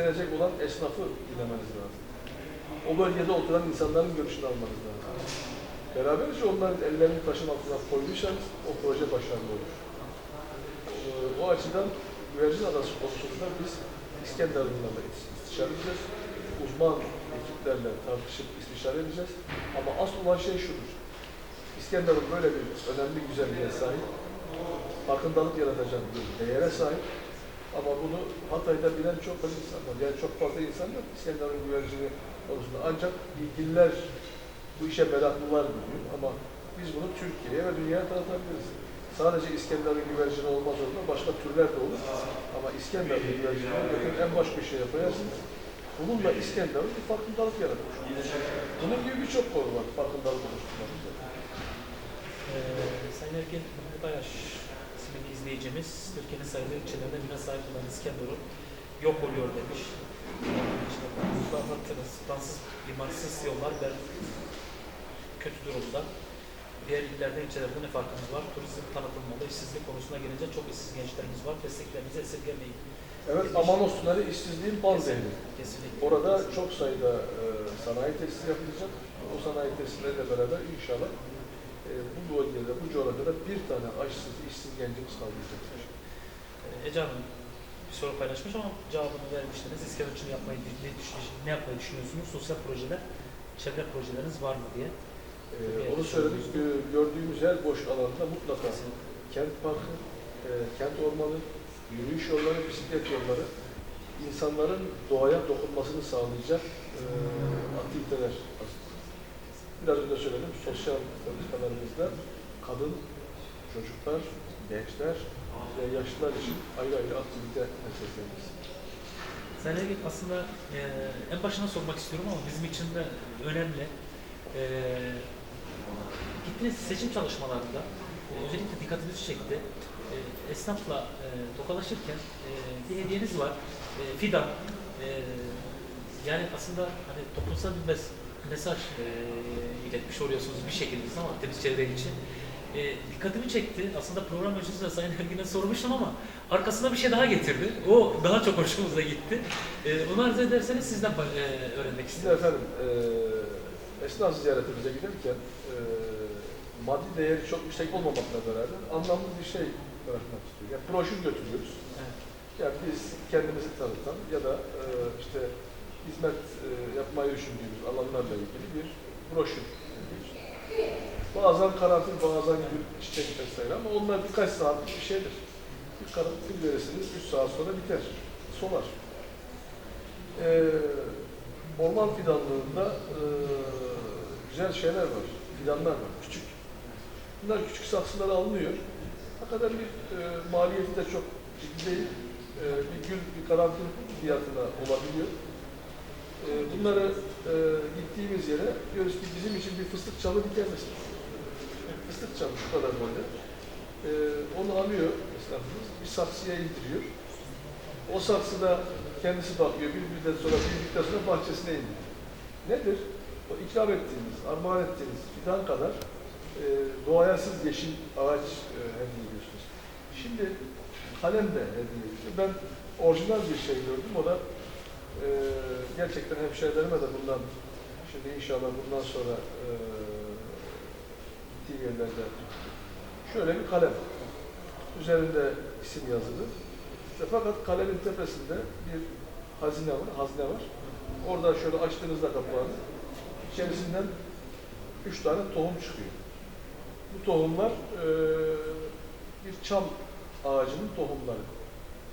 gelecek olan esnafı dinlemeniz lazım. O bölgede oturan insanların görüşünü almanız lazım. Beraberce onların ellerini taşın altına koyduysanız o proje başarılı olur. O açıdan güvercin adası konusunda biz İskenderunlarla istişare edeceğiz. Uzman ekiplerle tartışıp istişare edeceğiz. Ama asıl olan şey şudur. İskenderun böyle bir önemli güzelliğe sahip. Farkındalık yaratacak bir değere sahip. Ama bunu Hatay'da bilen çok az insan var. Yani çok fazla insan yok İskenderun güvercini konusunda. Ancak bilgililer, bu işe meraklılar biliyor. Ama biz bunu Türkiye'ye ve dünyaya tanıtabiliriz. Sadece İskenderun güvercini olmaz orada, başka türler de olur. Ama İskenderun güvercini en baş bir şeye koyarsınız. Bununla İskenderun bir farkındalık yaratmış. Bunun gibi birçok konu var farkındalık oluşturmamızda. Ee, Sayın Erkin Mehmet Ayaş isimli izleyicimiz Türkiye'nin sayılı ilçelerinde birine sahip olan İskenderun yok oluyor demiş. Anlattınız. Plansız, imarsız yollar ve kötü durumda. Diğer illerde, ilçelerde ne farkımız var? Turizm tanıtılmalı, işsizlik konusuna gelince çok işsiz gençlerimiz var. Desteklerinizi esirgemeyin. Evet, Amanos Tüneli işsizliğin zehri. Kesinlikle. Orada çok sayıda e, sanayi tesisi yapılacak. O sanayi tesisleriyle beraber inşallah e, bu bölgede, bu coğrafyada bir tane açsız, işsiz gencimiz kalmayacak. Ee, Ece Hanım bir soru paylaşmış ama cevabını vermiştiniz. İskenderun için yapmayı, ne, ne yapmayı düşünüyorsunuz? Sosyal projeler, çevre projeleriniz var mı diye. E, onu söyledik, Gö- gördüğümüz her boş alanda mutlaka Kesinlikle. kent parkı, e, kent ormanı, yürüyüş yolları, bisiklet yolları, insanların doğaya dokunmasını sağlayacak e, aktiviteler aslında. Biraz önce söyledim, sosyal politikalarımızda kadın, çocuklar, gençler ve yaşlılar için ayrı ayrı aktivite meselesi. Sayın Ergin aslında e, en başına sormak istiyorum ama bizim için de önemli. E, gittiğiniz seçim çalışmalarında e, özellikle dikkatimizi çekti. E, esnafla e, tokalaşırken e, bir hediyeniz var. E, fidan. E, yani aslında hani toplumsal bir mes- mesaj e, iletmiş oluyorsunuz bir şekilde ama temiz çevre için. E, dikkatimi çekti. Aslında program öncesinde Sayın Ergin'e sormuştum ama arkasına bir şey daha getirdi. O daha çok hoşumuza gitti. E, onu arzu ederseniz sizden e, öğrenmek istiyorum. efendim, e, esnaf ziyaretimize giderken e, maddi değeri çok yüksek olmamakla beraber anlamlı bir şey bırakmak istiyor. Yani broşür götürüyoruz. Evet. Yani biz kendimizi tanıtan ya da e, işte hizmet e, yapmayı düşündüğümüz alanlarla ilgili bir broşür. Bazen karanfil, bazen gül, çiçek vesaire ama onlar birkaç saatlik bir şeydir. Bir karanfil verirsiniz, 3 saat sonra biter, solar. E, orman fidanlığında e, güzel şeyler var, fidanlar var, küçük. Bunlar küçük saksılara alınıyor. Hakikaten bir e, maliyeti de çok ciddi değil. E, bir gül, bir karanfil fiyatına olabiliyor. E, bunları e, gittiğimiz yere diyoruz ki bizim için bir fıstık çalı diker? Fıstık çalı şu kadar böyle. E, onu alıyor esnafımız, bir saksıya indiriyor. O saksıda kendisi bakıyor, bir müddet sonra, bir sonra bahçesine indiriyor. Nedir? O ikram ettiğimiz, armağan ettiğimiz fidan kadar e, doğaya siz yeşil ağaç e, hediye ediyorsunuz. Şimdi kalem de hediye ediliyor. Ben orijinal bir şey gördüm. O da e, gerçekten hemşehrilerime de bundan şimdi inşallah bundan sonra e, yerlerde şöyle bir kalem. Üzerinde isim yazılı. İşte fakat kalemin tepesinde bir hazine var, hazine var. Orada şöyle açtığınızda kapağını içerisinden üç tane tohum çıkıyor. Bu tohumlar e, bir çam ağacının tohumları.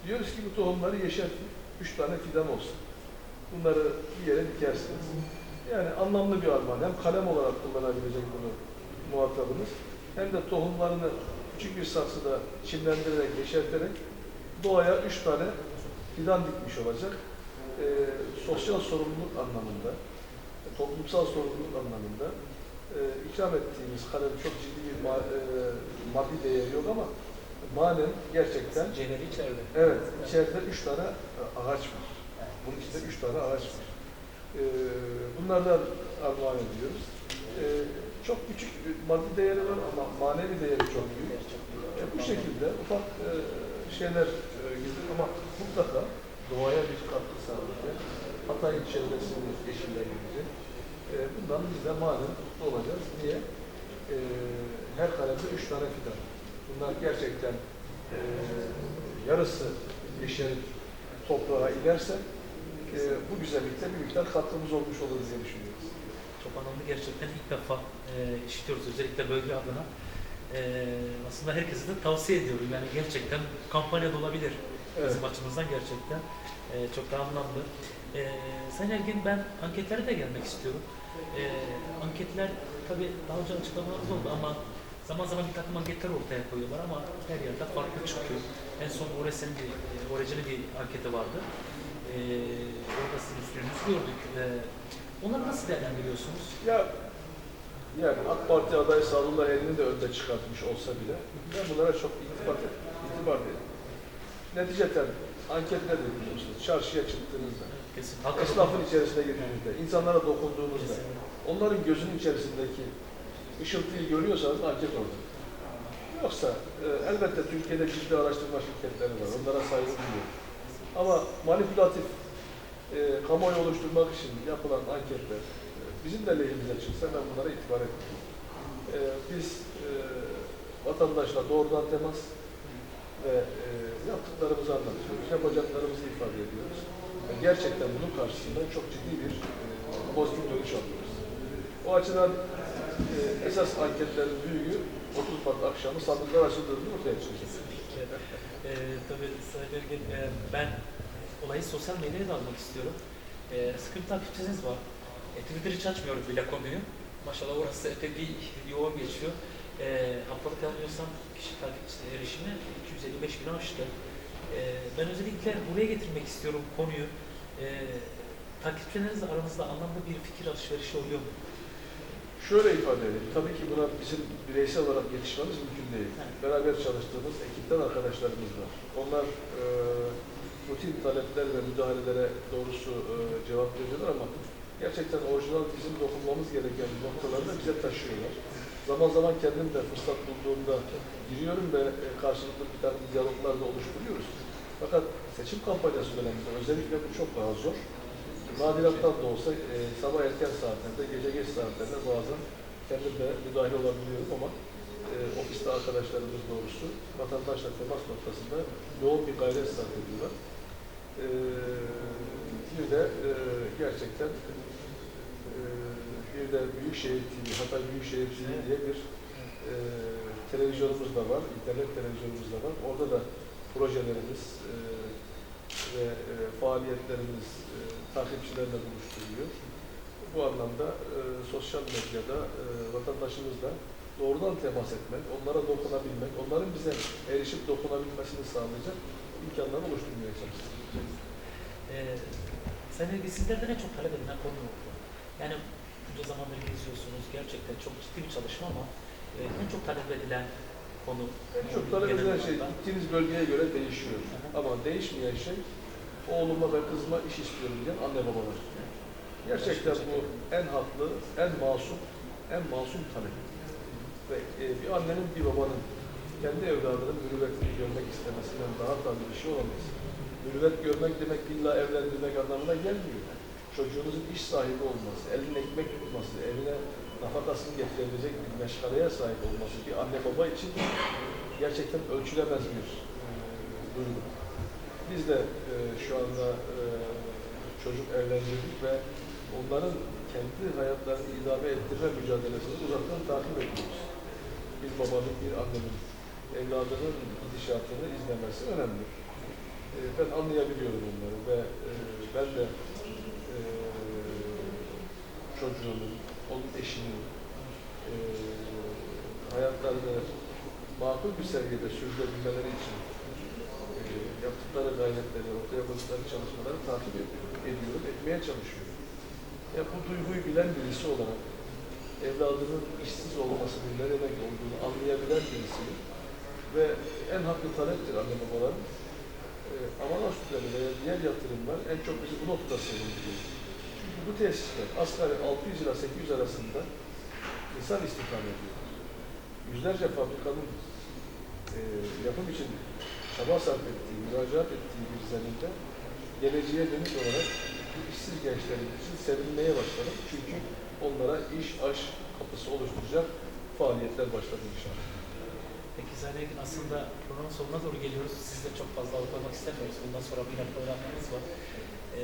Diyoruz ki bu tohumları yeşertin. Üç tane fidan olsun. Bunları bir yere dikersiniz. Yani anlamlı bir armağan. Hem kalem olarak kullanabilecek bunu muhatabınız. Hem de tohumlarını küçük bir saksıda çimlendirerek, yeşerterek doğaya üç tane fidan dikmiş olacak. E, sosyal sorumluluk anlamında, toplumsal sorumluluk anlamında e, ikram ettiğimiz kalem çok ciddi bir ma- e, maddi değeri yok ama manen gerçekten Ceneri içeride. evet içeride üç tane e, ağaç var. Bunun içinde üç tane ağaç var. E, bunlardan armağan ediyoruz. E, çok küçük maddi değeri var ama manevi değeri çok büyük. E, bu şekilde ufak e, şeyler e, ama mutlaka doğaya bir katkı sağlayacak. Hatay'ın çevresini yeşillendirecek. E, bundan biz de manen mutlu olacağız. Niye? E, her kalemde üç tane fidan. Bunlar gerçekten e, yarısı yeşerip toprağa inerse e, bu güzellikte bir miktar katkımız olmuş olur diye düşünüyoruz. Çok anlamlı gerçekten ilk defa e, işitiyoruz özellikle bölge adına. E, aslında herkese de tavsiye ediyorum. Yani gerçekten kampanya da olabilir Evet. bizim açımızdan gerçekten. E, çok da anlamlı. E, Sayın Ergin ben anketlere de gelmek istiyorum. E, anketler tabii daha önce açıklamalarımız oldu ama zaman zaman bir takım anketler ortaya koyuyorlar ama her yerde farklı çıkıyor. En son Ores'in bir, e, Orecan'ın bir anketi vardı. E, orada sizin üstünüzü gördük. E, onları nasıl değerlendiriyorsunuz? Ya yani AK Parti adayı Sadullah Elin'i de önde çıkartmış olsa bile ben bunlara çok itibar, itibar değilim. Neticeten anket nedir biliyorsunuz? Çarşıya çıktığınızda, Kesin. esnafın içerisine girdiğinizde, insanlara dokunduğunuzda, onların gözünün içerisindeki ışıltıyı görüyorsanız anket orada. Yoksa e, elbette Türkiye'de ciddi araştırma şirketleri var. Onlara saygı duyuyorum. Ama manipülatif e, kamuoyu oluşturmak için yapılan anketler e, bizim de lehimize çıksa ben bunlara itibar etmiyorum. E, biz e, vatandaşla doğrudan temas ve e, yaptıklarımızı anlatıyoruz, yapacaklarımızı ifade ediyoruz. Ve gerçekten bunun karşısında çok ciddi bir e, pozitif dönüş alıyoruz. O açıdan e, esas anketlerin büyüğü 30 Mart akşamı sandıklar açıldığında ortaya çıkacak. Kesinlikle. Ee, tabii Sayın e, ben olayı sosyal medyaya da almak istiyorum. E, sıkı bir takipçiniz var. E, Twitter hiç açmıyoruz bile konuyu. Maşallah orası epey bir yoğun geçiyor. E, haftalık yanılmıyorsam kişi takipçisi erişimi 255 bin aştı. E, ben özellikle buraya getirmek istiyorum konuyu. E, takipçilerinizle aranızda anlamlı bir fikir alışverişi oluyor mu? Şöyle ifade edelim. Tabii ki buna bizim bireysel olarak yetişmemiz mümkün değil. Beraber çalıştığımız ekipten arkadaşlarımız var. Onlar e, rutin talepler ve müdahalelere doğrusu e, cevap veriyorlar ama gerçekten orijinal bizim dokunmamız gereken noktaları da bize taşıyorlar. Zaman zaman kendim de fırsat bulduğumda giriyorum ve e, karşılıklı bir takım diyaloglar da oluşturuyoruz. Fakat seçim kampanyası döneminde özellikle bu çok daha zor. Nadirattan da olsa e, sabah erken saatlerinde, gece geç saatlerinde bazen kendim de müdahil olabiliyorum ama e, ofiste arkadaşlarımız doğrusu vatandaşla temas noktasında yoğun bir gayret sarf ediyorlar. E, bir de e, gerçekten e, bir de Büyükşehir TV, Hatay Büyükşehir TV diye bir e, televizyonumuz da var, internet televizyonumuz da var. Orada da projelerimiz e, ve e, faaliyetlerimiz e, takipçilerle buluşturuyor. Bu anlamda e, sosyal medyada e, vatandaşımızla doğrudan temas etmek, onlara dokunabilmek, onların bize erişip dokunabilmesini sağlayacak imkanları oluşturmaya çalışıyoruz. Ee, Sayın Ergin, sizlerden en çok talep edilen konu oldu? Yani bunca zamandır geziyorsunuz, gerçekten çok ciddi bir çalışma ama e, en çok talep edilen konu En çok talep edilen şey gittiğiniz bölgeye göre değişiyor. Hı hı. Ama değişmeyen şey oğluma ve kızıma iş istiyorum diyen anne babalar. Gerçekten bu en haklı, en masum, en masum talep. Ve e, bir annenin, bir babanın kendi evladının mürüvvetini görmek istemesinden daha tabii bir şey olamaz. Mürüvvet görmek demek illa evlendirmek anlamına gelmiyor. Çocuğunuzun iş sahibi olması, eline ekmek tutması, evine nafakasını getirebilecek bir meşgaleye sahip olması bir anne baba için gerçekten ölçülemez bir duygu. Biz de e, şu anda e, çocuk evlendirdik ve onların kendi hayatlarını idame ettirme mücadelesini uzaktan takip ediyoruz. Bir babanın, bir annenin evladının gidişatını izlemesi önemli. E, ben anlayabiliyorum onları ve e, ben de e, çocuğumun, onun eşinin e, hayatlarını makul bir seviyede sürdürebilmeleri için yaptıkları gayretleri, ortaya koydukları çalışmaları takip ediyorum, etmeye çalışıyorum. Ya bu duyguyu bilen birisi olarak evladının işsiz olmasının ne demek olduğunu anlayabilen birisiyim. Ve en haklı taleptir anne babaların. E, amanos düzeni veya diğer yatırımlar en çok bizi bu noktada sevindiriyor. Çünkü bu tesisler asgari 600 ila 800 arasında insan istihdam ediyor. Yüzlerce fabrikanın e, yapım için çaba sarf ettiği, müracaat ettiği bir zeminde geleceğe dönük olarak işsiz gençlerimizi sevinmeye başladım. Çünkü onlara iş, aş kapısı oluşturacak faaliyetler başladı inşallah. Peki Egin aslında programın sonuna doğru geliyoruz. Siz de çok fazla alıkoymak istemiyoruz. Bundan sonra bir programımız var. Ee,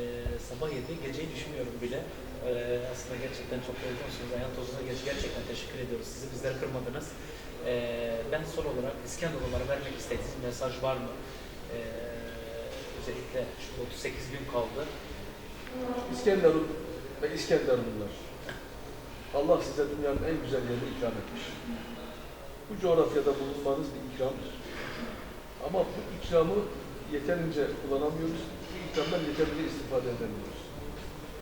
sabah 7 geceyi düşünmüyorum bile. Ee, aslında gerçekten çok yorgunsunuz. Ayhan tozuna geç- gerçekten teşekkür ediyoruz. Sizi bizleri kırmadınız. Ee, ben son olarak İskenderunlara vermek istediğiniz mesaj var mı? Ee, özellikle şu 38 gün kaldı. İskenderun ve İskenderunlular. Allah size dünyanın en güzel yerini ikram etmiş. Bu coğrafyada bulunmanız bir ikramdır. Ama bu ikramı yeterince kullanamıyoruz. Bu ikramdan yeterince istifade edemiyoruz.